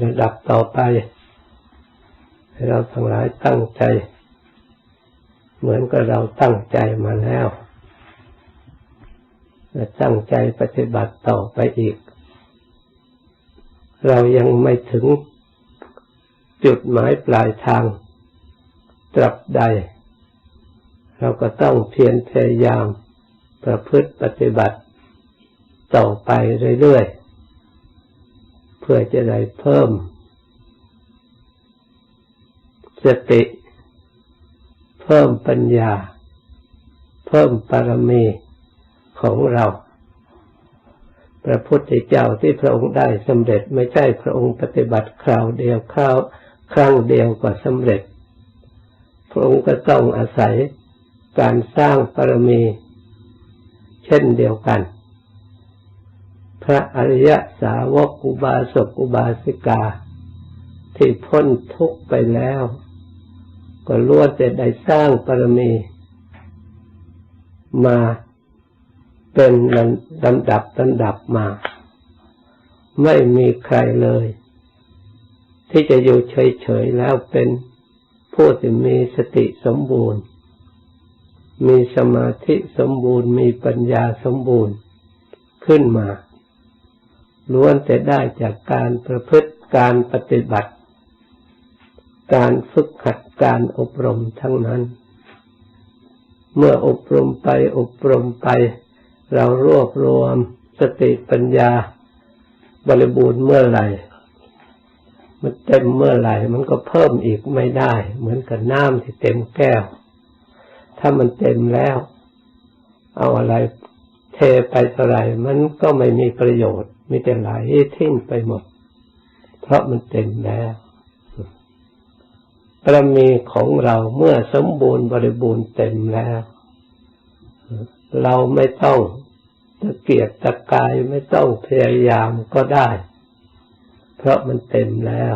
ระดับต่อไป ให้เราทั้งหลายตั้งใจ เหมือนกับเราตั้งใจมาแล้วและตั้งใจปฏิบัติต่อไปอีก เรายังไม่ถึงจุดหมายปลายทางตรับใด เราก็ต้องเพียรพยายามประพฤติปฏิบัติต่อไปเรื่อยๆ เพื่อจะได้เพิ่ม สติ เพิ่มปัญญา เพิ่มปรมีของเราพระพุทธเจ้าที่พระองค์ได้สำเร็จไม่ใช่พระองค์ปฏิบัติคราวเดียวคราวครั้งเดียวก็สำเร็จ พระองค์ก็ต้องอาศัยการสร้างปรมี เช่นเดียวกัน พระอริยสาวกอุบาสกอุบาสิกา ที่พ้นทุกข์ไปแล้ว ก็ล้วนแต่ได้สร้างปรมี มาเป็นลำดับลำดับมา ไม่มีใครเลย ที่จะอยู่เฉยๆแล้วเป็นผู้ที่มีสติสมบูรณ์ มีสมาธิสมบูรณ์ มีปัญญาสมบูรณ์ขึ้นมา ล้วนแต่ได้จากการประพฤติการปฏิบัติ การฝึกหัดการอบรมทั้งนั้น เมื่ออบรมไปอบรมไป เรารวบรวมสติปัญญาบริบูรณ์เมื่อไหร่ มันเต็มเมื่อไหร่ มันก็เพิ่มอีกไม่ได้ เหมือนกับน้ำที่เต็มแก้ว ถ้ามันเต็มแล้ว เอาอะไรเทไปเท่าไหร่ มันก็ไม่มีประโยชน์ มีแต่ไหลทิ้งไปหมด เพราะมันเต็มแล้วประมีของเราเมื่อสมบูรณ์บริบูรณ์เต็มแล้ว เราไม่ต้องตะเกียกตะกายไม่ต้องพยายามก็ได้ เพราะมันเต็มแล้ว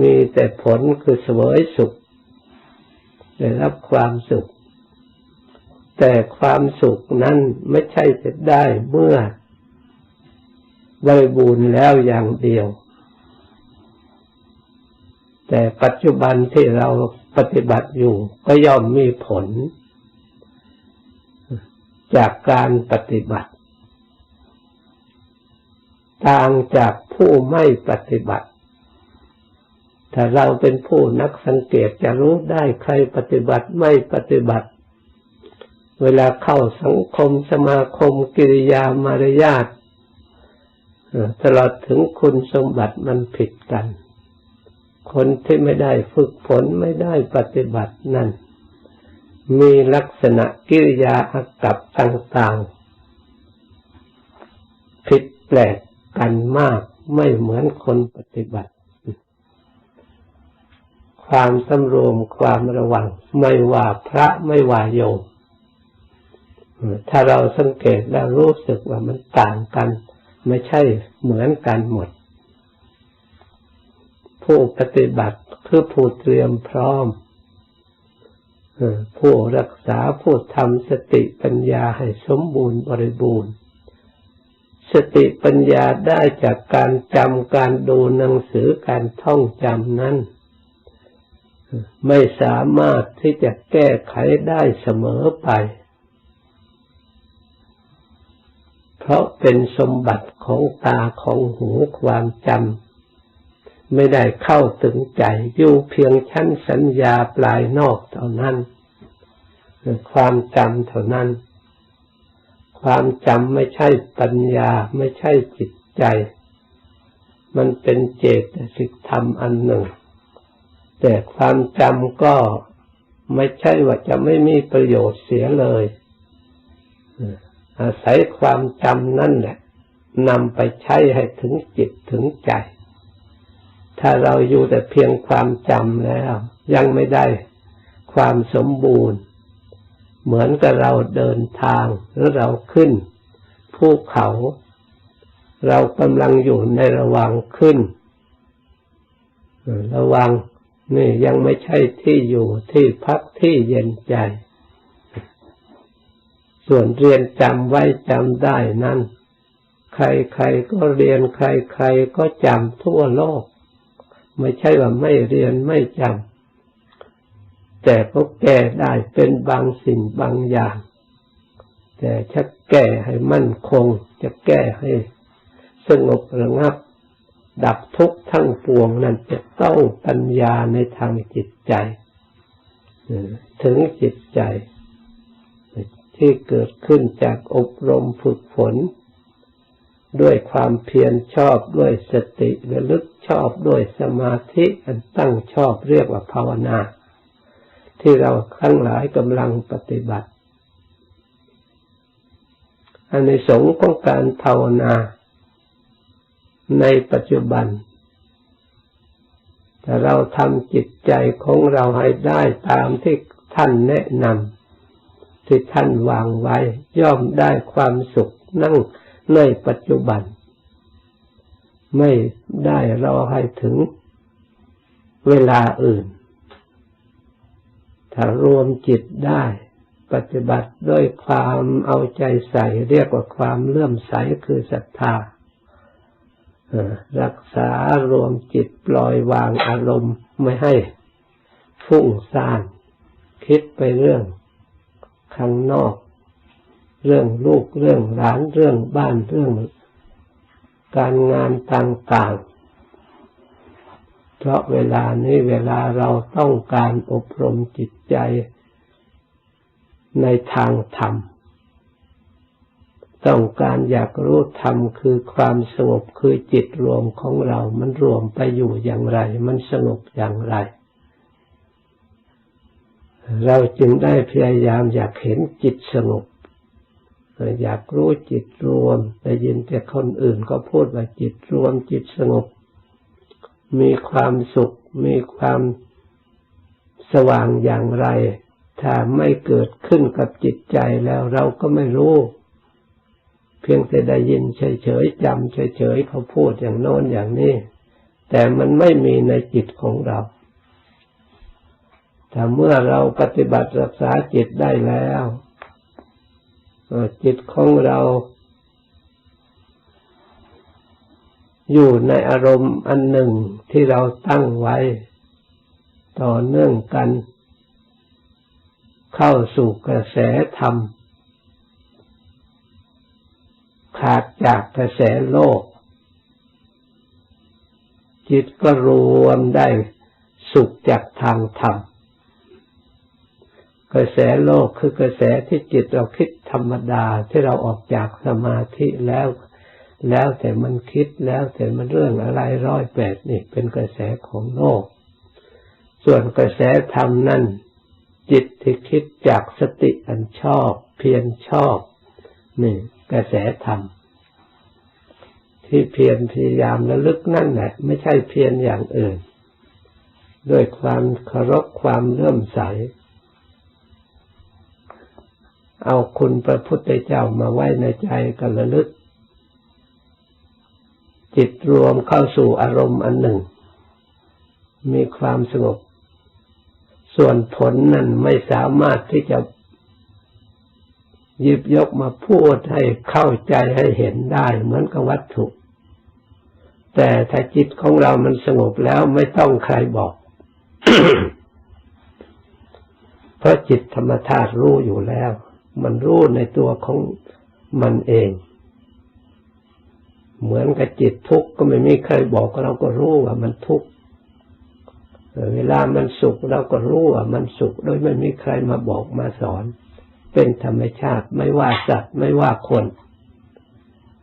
มีแต่ผลคือเสวยสุข ได้รับความสุข แต่ความสุขนั้นไม่ใช่จะได้เมื่อ บริบูรณ์แล้วอย่างเดียว แต่ปัจจุบันที่เราปฏิบัติอยู่ก็ย่อมมีผล จากการปฏิบัติ ต่างจากผู้ไม่ปฏิบัติ ถ้าเราเป็นผู้นักสังเกตจะรู้ได้ใครปฏิบัติไม่ปฏิบัติ เวลาเข้าสังคมสมาคมกิริยามารยาท ตลอดถึงคุณสมบัติมันผิดกัน คนที่ไม่ได้ฝึกฝนไม่ได้ปฏิบัตินั่น มีลักษณะกิริยาอากับต่างๆ ผิดแปลกกันมากไม่เหมือนคนปฏิบัติ ความสำรวมความระวัง ไม่ว่าพระไม่ว่าโยมถ้าเราสังเกตแล้วรู้สึกว่ามันต่างกัน ไม่ใช่เหมือนกันหมด ผู้ปฏิบัติคือผู้เตรียมพร้อมผู้รักษาผู้ทำสติปัญญาให้สมบูรณ์บริบูรณ์ สติปัญญาได้จากการจำการดูหนังสือการท่องจำนั้น ไม่สามารถที่จะแก้ไขได้เสมอไป เพราะเป็นสมบัติของตาของหูความจำไม่ได้เข้าถึงใจอยู่เพียงชั้นสัญญาปลายนอกเท่านั้นความจำเท่านั้น ความจำไม่ใช่ปัญญาไม่ใช่จิตใจ มันเป็นเจตสิกธรรมอันหนึ่ง แต่ความจำก็ไม่ใช่ว่าจะไม่มีประโยชน์เสียเลย อาศัยความจำนั่นแหละนำไปใช้ให้ถึงจิตถึงใจ ถ้าเราอยู่แต่เพียงความจำแล้ว ยังไม่ได้ความสมบูรณ์ เหมือนกับเราเดินทางหรือเราขึ้นภูเขา เรากำลังอยู่ในระหว่างขึ้น ระวังนี่ยังไม่ใช่ที่อยู่ที่พักที่เย็นใจ ส่วนเรียนจำไว้จำได้นั้น ใครๆก็เรียนใครๆก็จำทั่วโลก ไม่ใช่ว่าไม่เรียนไม่จำแต่ก็แก้ได้เป็นบางสิ่งบางอย่าง แต่จะแก้ให้มั่นคง จะแก้ให้สงบระงับ ดับทุกข์ทั้งปวงนั้นจะต้องปัญญาในทางจิตใจ ถึงจิตใจ ที่เกิดขึ้นจากอบรมฝึกฝน ด้วยความเพียรชอบด้วยสติระลึกชอบด้วยสมาธิอันตั้งชอบเรียกว่าภาวนา ที่เราทั้งหลายกำลังปฏิบัติอันในสงของการภาวนา ในปัจจุบันแต่เราทำจิตใจของเราให้ได้ตามที่ท่านแนะนำ ที่ท่านวางไว้ ย่อมได้ความสุขนั่งในปัจจุบัน ไม่ได้รอให้ถึงเวลาอื่น ถ้ารวมจิตได้ปฏิบัติด้วยความเอาใจใส่เรียกว่าความเลื่อมใสคือศรัทธารักษารวมจิตปล่อยวางอารมณ์ไม่ให้ฟุ้งซ่าน คิดไปเรื่อง ข้างนอก เรื่องลูกเรื่องหลานเรื่องบ้านเรื่องการงานต่างๆ เพราะเวลานี้เวลาเราต้องการอบรมจิตใจในทางธรรม ต้องการอยากรู้ธรรมคือความสงบคือจิตรวมของเรา มันรวมไปอยู่อย่างไร มันสงบอย่างไร เราจึงได้พยายามอยากเห็นจิตสงบอยากรู้จิตรวมได้ยินแต่คนอื่นก็พูดว่าจิตรวมจิตสงบ มีความสุข มีความสว่างอย่างไร ถ้าไม่เกิดขึ้นกับจิตใจแล้วเราก็ไม่รู้ เพียงแต่ได้ยินเฉยๆจำเฉยๆเขาพูดอย่างโน้นอย่างนี้ แต่มันไม่มีในจิตของเรา แต่เมื่อเราปฏิบัติรักษาจิตได้แล้วจิตของเรา อยู่ในอารมณ์อันหนึ่งที่เราตั้งไว้ ต่อเนื่องกัน เข้าสู่กระแสธรรม ขาดจากกระแสโลก จิตก็รวมได้สุขจากทางธรรม กระแสโลกคือกระแสที่จิตเราคิดธรรมดาที่เราออกจากสมาธิแล้ว แล้วแต่มันคิดแล้วแต่มันเรื่องอะไรร้อยแปดนี่เป็นกระแสของโลก ส่วนกระแสธรรมนั่นจิตที่คิดจากสติอันชอบ เพียรชอบนี่กระแสธรรมที่เพียรพยายามระลึกนั่นแหละไม่ใช่เพียรอย่างอื่น ด้วยความเคารพความเลื่อมใส เอาคุณพระพุทธเจ้ามาไว้ในใจกันระลึก จิตรวมเข้าสู่อารมณ์อันหนึ่ง มีความสงบ ส่วนผลนั้นไม่สามารถที่จะหยิบยกมาพูดให้เข้าใจให้เห็นได้เหมือนกับวัตถุ แต่ถ้าจิตของเรามันสงบแล้วไม่ต้องใครบอก เพราะจิตธรรมธาตุรู้อยู่แล้ว มันรู้ในตัวของมันเอง เหมือนกับจิตทุกข์ก็ไม่มีใครบอกเราก็รู้ว่ามันทุกข์เวลามันสุขเราก็รู้ว่ามันสุขโดยไม่มีใครมาบอกมาสอน เป็นธรรมชาติไม่ว่าสัตว์ไม่ว่าคน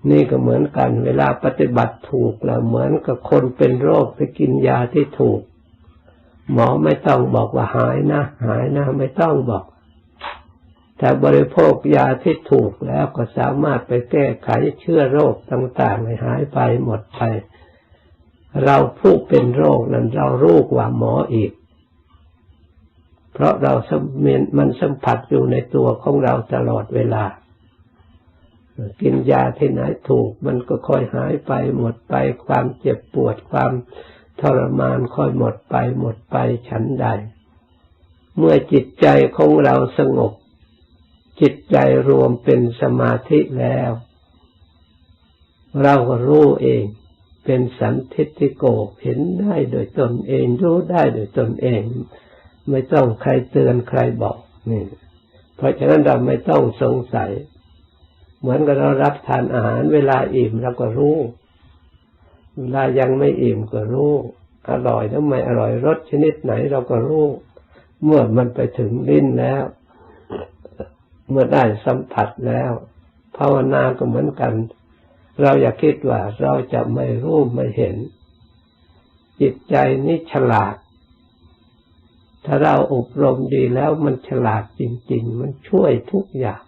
นี่ก็เหมือนกัน เวลาปฏิบัติถูกแล้วเหมือนกับคนเป็นโรคไปกินยาที่ถูก หมอไม่ต้องบอกว่าหายนะ หายนะ ไม่ต้องบอก แต่บริโภคยาที่ถูกแล้วก็สามารถไปแก้ไขเชื้อโรคต่างๆให้หายไปหมดไป เราผู้เป็นโรคนั้นเรารู้กว่าหมออีก เพราะเราสมมันสัมผัสอยู่ในตัวของเราตลอดเวลา กินยาที่ไหนถูก มันก็ค่อยหายไปหมดไปความเจ็บปวดความทรมานค่อยหมดไปหมดไปฉันใด เมื่อจิตใจของเราสงบ จิตใจรวมเป็นสมาธิแล้ว เราก็รู้เองเป็นสันทิฏฐิโกเห็นได้โดยตนเอง รู้ได้โดยตนเอง ไม่ต้องใครเตือนใครบอกนี่ เพราะฉะนั้นเราไม่ต้องสงสัย เหมือนกับเรารับทานอาหารเวลาอิ่มเราก็รู้เวลายังไม่อิ่มก็รู้ อร่อยหรือไม่อร่อยรสชนิดไหนเราก็รู้ เมื่อมันไปถึงลิ้นแล้ว เมื่อได้สัมผัสแล้ว ภาวนาก็เหมือนกัน เราอย่าคิดว่าเราจะไม่รู้ไม่เห็น จิตใจนี่ฉลาด ถ้าเราอบรมดีแล้วมันฉลาดจริง ๆ มันช่วยทุกอย่าง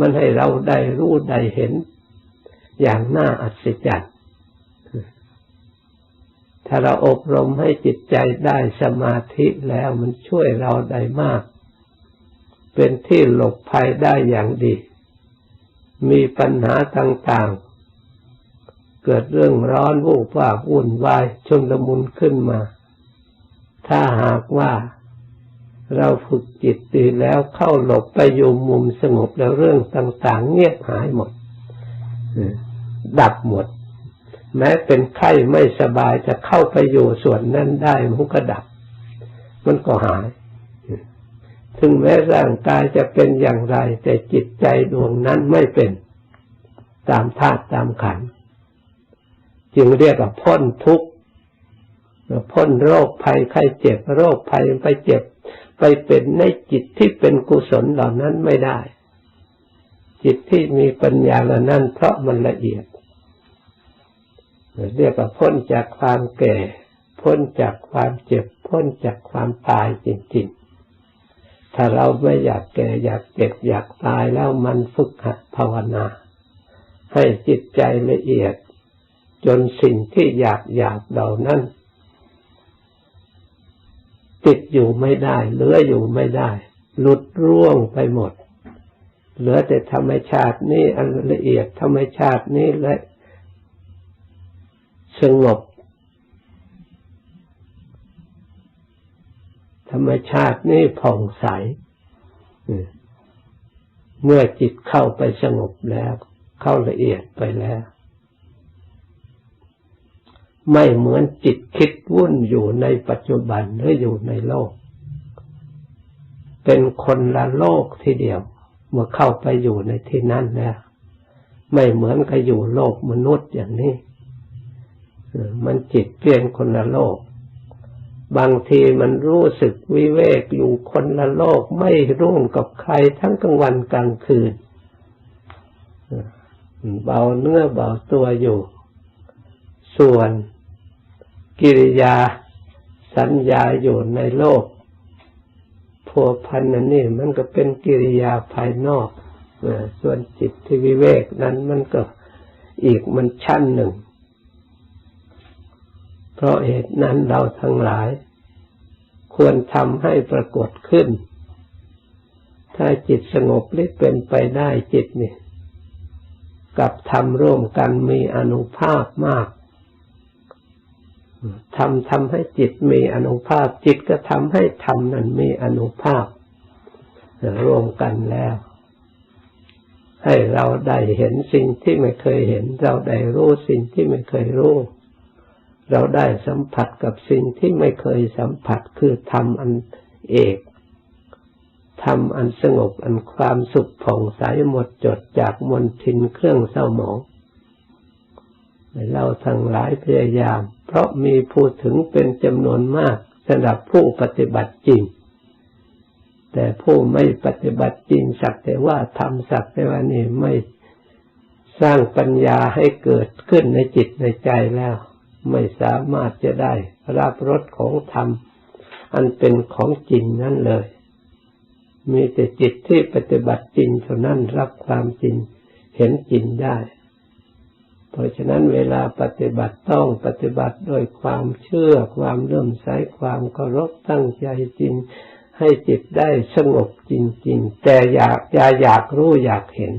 มันให้เราได้รู้ได้เห็น อย่างน่าอัศจรรย์ถ้าเราอบรมให้จิตใจได้สมาธิแล้วมันช่วยเราได้มาก เป็นที่หลบภัยได้อย่างดี มีปัญหาต่างๆ เกิดเรื่องร้อนวูบวาวุ่นวายชนละมุนขึ้นมา ถ้าหากว่าเราฝึกจิตดีแล้วเข้าหลบไปอยู่มุมสงบแล้วเรื่องต่าง ๆ เงียบหายหมด ดับหมด แม้เป็นไข้ไม่สบายจะเข้าไปอยู่ส่วนนั้นได้มันก็ดับ มันก็หาย ถึงแม้ร่างกายจะเป็นอย่างไร แต่จิตใจดวงนั้นไม่เป็น ตามธาตุตามขัน จึงเรียกว่าพ้นทุกข์พ้นโรคภัยไข้เจ็บ โรคภัยไปเจ็บ ไปเป็นในจิตที่เป็นกุศลเหล่านั้นไม่ได้ จิตที่มีปัญญาเหล่านั้นเพราะมันละเอียดเรียกว่าพ้นจากความแก่ พ้นจากความเจ็บ พ้นจากความตายจริงๆ ถ้าเราไม่อยากแก่อยากเจ็บอยากตายแล้วมันฝึกหัดภาวนา ให้จิตใจละเอียด จนสิ่งที่อยากอยากเหล่านั้น ติดอยู่ไม่ได้เหลืออยู่ไม่ได้ หลุดร่วงไปหมด เหลือแต่ธรรมชาตินี้อันละเอียดธรรมชาตินี้และสงบ ธรรมชาตินี้ผ่องใส เมื่อจิตเข้าไปสงบแล้ว เข้าละเอียดไปแล้ว ไม่เหมือนจิตคิดวุ่นอยู่ในปัจจุบันหรืออยู่ในโลก เป็นคนละโลกทีเดียว เมื่อเข้าไปอยู่ในที่นั้นแล้วไม่เหมือนกับอยู่โลกมนุษย์อย่างนี้ มันจิตเปลี่ยนคนละโลก บางทีมันรู้สึกวิเวกอยู่คนละโลกไม่ร่วมกับใครทั้งกลางวันกลางคืน เบาเนื้อเบาตัวอยู่ ส่วนกิริยาสัญญาอยู่ในโลกพัวพันนั่นนี่มันก็เป็นกิริยาภายนอก ส่วนจิตที่วิเวกนั้นมันก็อีกมันชั้นหนึ่ง เพราะเหตุนั้นเราทั้งหลาย ควรทำให้ปรากฏขึ้น ถ้าจิตสงบหรือเป็นไปได้จิตนี่กับทำร่วมกันมีอนุภาพมากทำทำให้จิตมีอนุภาพ จิตก็ทำให้ธรรมนั้นมีอนุภาพรวมกันแล้ว ให้เราได้เห็นสิ่งที่ไม่เคยเห็น เราได้รู้สิ่งที่ไม่เคยรู้ เราได้สัมผัสกับสิ่งที่ไม่เคยสัมผัสคือธรรมอันเอกธรรมอันสงบอันความสุขผ่องใสหมดจดจากมนทินเครื่องเศร้าหมองเราทั้งหลายพยายาม เพราะมีผู้ถึงเป็นจำนวนมากสำหรับผู้ปฏิบัติจริง แต่ผู้ไม่ปฏิบัติจริงสักแต่ว่าทำสักแต่ว่านี่ไม่สร้างปัญญาให้เกิดขึ้นในจิตในใจแล้ว ไม่สามารถจะได้รับรสของธรรม อันเป็นของจริงนั่นเลย มีแต่จิตที่ปฏิบัติจริงเท่านั้นรับความจริงเห็นจริงได้ เพราะฉะนั้นเวลาปฏิบัติต้องปฏิบัติโดยความเชื่อความเลื่มใสความเคารพตั้งใจจริง ให้จิตได้สงบจริง ๆ แต่อยากอย่าอยากรู้อยากเห็น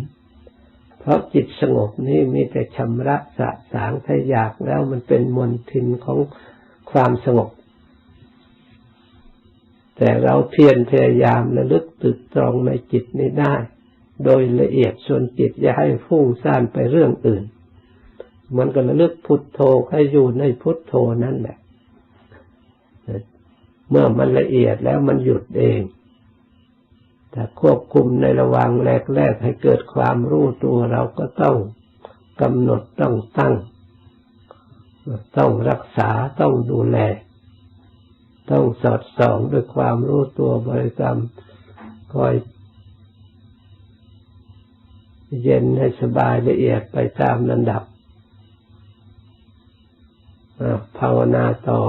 เพราะจิตสงบนี้มีแต่ชำระสะสางถ้าอยากแล้วมันเป็นมนทินของความสงบ แต่เราเพียรพยายามระลึกตึกตรองในจิตนี้ได้ โดยละเอียดส่วนจิตอย่าให้ฟุ้งซ่านไปเรื่องอื่น มันก็ระลึกพุทโธให้อยู่ในพุทโธนั่นแหละ เมื่อมันละเอียดแล้วมันหยุดเอง แต่ควบคุมในระหว่างแรกๆให้เกิดความรู้ตัวเราก็ต้องกำหนดต้องตั้ง ต้องรักษาต้องดูแล ต้องสอดส่องด้วยความรู้ตัวบริกรรมคอยเย็นให้สบายละเอียดไปตามลำดับภาวนาต่อ